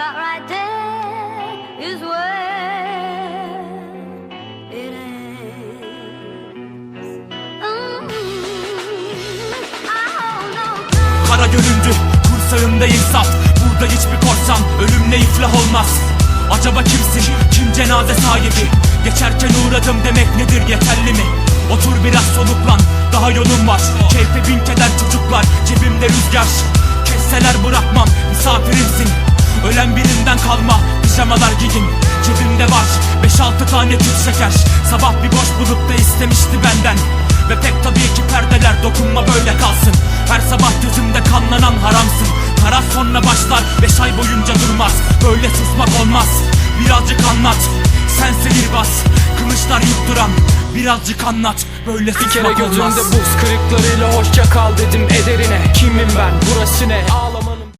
That right there is where it ends. Mm, no Kara göründü kursağında insaf. Burada hiçbir korsan ölümle iflah olmaz. Acaba kimsin? Kim cenaze sahibi? Geçerken uğradım demek nedir yeterli mi? Otur biraz soluklan daha yolun var. Keyfe bin keder çocuklar cebimde rüzgar. Kesseler birinden kalma pijamalar giyin Cebimde var 5-6 tane tüp şeker. Sabah bir boş bulup da istemişti benden. Ve pek tabii ki perdeler dokunma böyle kalsın. Her sabah gözümde kanlanan haramsın. Karar sonra başlar 5 ay boyunca durmaz. Böyle susmak olmaz. Birazcık anlat Sen bas. Kılıçlar yutturan Birazcık anlat. Böyle Bir kere susmak gözümde olmaz buz kırıklarıyla hoşça kal dedim ederine. Kimim ben burası ne